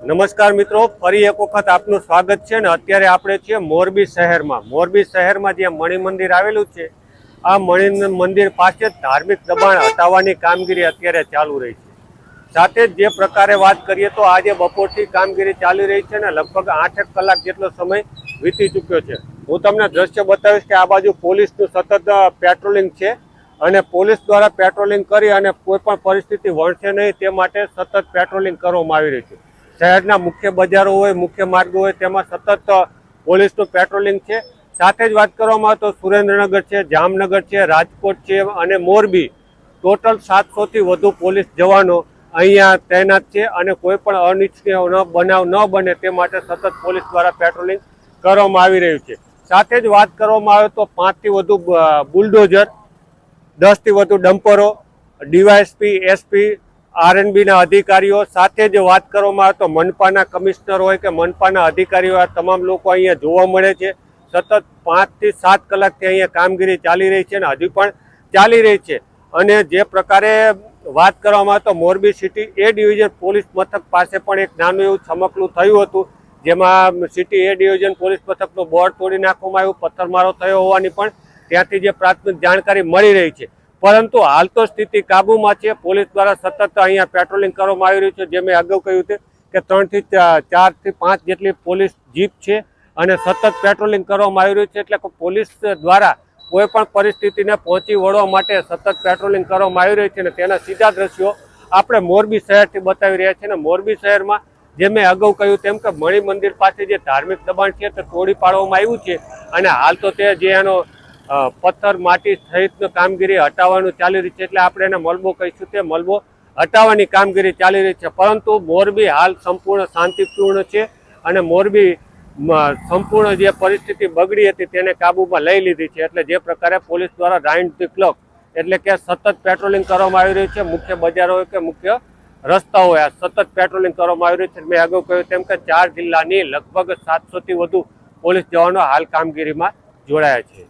નમસ્કાર મિત્રો, ફરી એક વખત આપનું સ્વાગત છે ને અત્યારે આપણે છીએ મોરબી શહેરમાં. મોરબી શહેરમાં જે મણિ મંદિર આવેલું છે, આ મણિ મંદિર પાસે ધાર્મિક દબાણ હટાવવાની કામગીરી અત્યારે ચાલુ રહી છે. સાથે જ પ્રકારે વાત કરીએ તો આજે બપોરથી કામગીરી ચાલી રહી છે ને લગભગ આઠેક કલાક જેટલો સમય વીતી ચૂક્યો છે. હું તમને દ્રશ્ય બતાવીશ કે આ બાજુ પોલીસનું સતત પેટ્રોલિંગ છે અને પોલીસ દ્વારા પેટ્રોલિંગ કરી અને કોઈ પણ પરિસ્થિતિ વણશે નહીં તે માટે સતત પેટ્રોલિંગ કરવામાં આવી રહ્યું છે. શહેરના મુખ્ય બજારો હોય, મુખ્ય માર્ગો હોય, તેમાં સતત પોલીસનું પેટ્રોલિંગ છે. સાથે જ વાત કરવામાં આવે તો સુરેન્દ્રનગર છે, જામનગર છે, રાજકોટ છે અને મોરબી. ટોટલ સાતસોથી વધુ પોલીસ જવાનો અહીંયા તૈનાત છે અને કોઈ પણ અનિચ્છનીય બનાવ ન બને તે માટે સતત પોલીસ દ્વારા પેટ્રોલિંગ કરવામાં આવી રહ્યું છે. સાથે જ વાત કરવામાં આવે તો પાંચથી વધુ બુલડોઝર, દસથી વધુ ડમ્પરો, ડીવાયએસપી, એસપી આરએનબીના અધિકારીઓ સાથે જ વાત કરવામાં આવે તો મનપાના કમિશનર હોય કે મનપાના અધિકારીઓ, આ તમામ લોકો અહીંયા જોવા મળે છે. સતત પાંચથી સાત કલાકથી અહીંયા કામગીરી ચાલી રહી છે અને હજુ પણ ચાલી રહી છે. અને જે પ્રકારે વાત કરવામાં આવે તો Morbi city A division police મથક પાસે પણ એક નાનું એવું ચમકલું થયું હતું, જેમાં સિટી એ ડિવિઝન પોલીસ મથકનો બોર્ડ તોડી નાખવામાં આવ્યું, પથ્થરમારો થયો હોવાની પણ ત્યાંથી જે પ્રાથમિક જાણકારી મળી રહી છે. પરંતુ હાલ તો સ્થિતિ કાબૂમાં છે. પોલીસ દ્વારા સતત અહીંયા પેટ્રોલિંગ કરવામાં આવી રહ્યું છે. જે મેં અગાઉ કહ્યું હતું કે ત્રણથી ચારથી પાંચ જેટલી પોલીસ જીપ છે અને સતત પેટ્રોલિંગ કરવામાં આવી રહ્યું છે. એટલે પોલીસ દ્વારા કોઈ પણ પરિસ્થિતિને પહોંચી વળવા માટે સતત પેટ્રોલિંગ કરવામાં આવી રહ્યું છે અને તેના સીધા દ્રશ્યો આપણે મોરબી શહેરથી બતાવી રહ્યા છીએ. અને મોરબી શહેરમાં જે મેં અગાઉ કહ્યું તેમ કે મણિ મંદિર પાસે જે ધાર્મિક દબાણ છે તે તોડી પાડવામાં આવ્યું છે. અને હાલ તો તે જે એનો પથ્થર, માટી સહિતની કામગીરી હટાવવાનું ચાલી રહી છે એટલે આપણે એને મલબો કહીશું તે મલબો હટાવવાની કામગીરી ચાલી રહી છે. પરંતુ મોરબી હાલ સંપૂર્ણ શાંતિપૂર્ણ છે અને મોરબી સંપૂર્ણ જે પરિસ્થિતિ બગડી હતી તેને કાબૂમાં લઈ લીધી છે. એટલે જે પ્રકારે પોલીસ દ્વારા રાઇન્ડ ધી ક્લોક એટલે કે સતત પેટ્રોલિંગ કરવામાં આવી રહ્યું છે. મુખ્ય બજારો હોય કે મુખ્ય રસ્તાઓ આ સતત પેટ્રોલિંગ કરવામાં આવી રહ્યું છે. મેં અગાઉ કહ્યું તેમ કે ચાર જિલ્લાની લગભગ સાતસોથી વધુ પોલીસ જવાનો હાલ કામગીરીમાં જોડાયા છે.